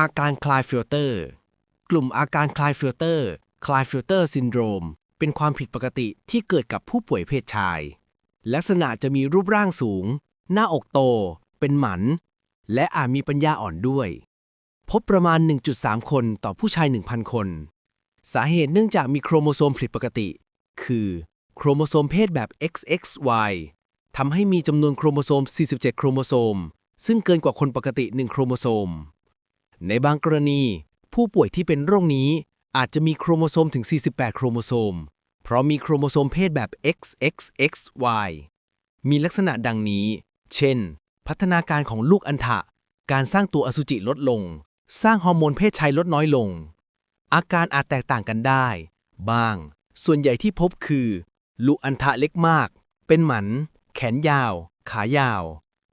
อาการคลายฟิลเตอร์ กลุ่มอาการคลายฟิลเตอร์คลายฟิลเตอร์ซินโดรม เป็นความผิดปกติที่เกิดกับผู้ป่วยเพศชาย ลักษณะจะมีรูปร่างสูง หน้าอกโต เป็นหมัน และอาจมีปัญญาอ่อนด้วย พบประมาณ 1.3 คนต่อผู้ชาย 1,000 คน สาเหตุเนื่องจากมีโครโมโซมผิดปกติ คือโครโมโซมเพศแบบ XXY ทำให้มีจำนวนโครโมโซม 47 โครโมโซม ซึ่งเกินกว่าคนปกติ 1 โครโมโซม ในบางกรณี ผู้ป่วยที่เป็นโรคนี้อาจจะมีโครโมโซมถึง 48 โครโมโซม เพราะมีโครโมโซมเพศแบบ XXXY มีลักษณะดังนี้ เช่น พัฒนาการของลูกอัณฑะ การสร้างตัวอสุจิลดลง สร้างฮอร์โมนเพศชายลดน้อยลง อาการอาจแตกต่างกันได้ บ้าง ส่วนใหญ่ที่พบคือ ลูกอัณฑะเล็กมาก เป็นหมัน แขนยาว ขายาว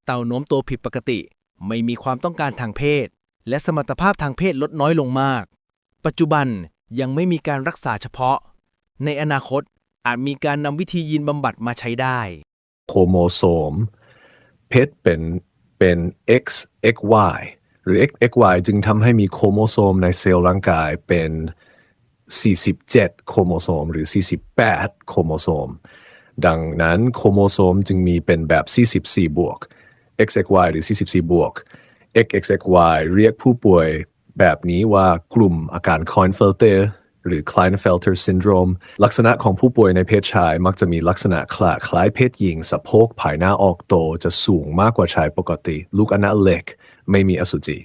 เต่าโน้มตัวผิดปกติ ไม่มีความต้องการทางเพศ และสมรรถภาพทางเพศลดน้อยลงมาก ปัจจุบันยังไม่มีการรักษาเฉพาะ ในอนาคตอาจมีการนำวิธียีนบำบัดมาใช้ได้ โครโมโซม เพศเป็นเป็น XXY หรือ XXY จึงทำให้มีโครโมโซมในเซลล์ร่างกายเป็น 47 โครโมโซม หรือ 48 โครโมโซม ดังนั้นโครโมโซมจึงมีเป็นแบบ 44 บวก XXY หรือ 44 บวก XXY เรียกผู้ป่วยแบบนี้ว่ากลุ่มอาการ Klinefelter หรือ Klinefelter syndrome ลักษณะของผู้ป่วยในเพศชายมักจะมีลักษณะคล้ายคล้ายเพศหญิง สะโพกภายหน้าออกโตจะสูงมากกว่าชายปกติ ลูกอัณะเล็ก ไม่มีอสุจิ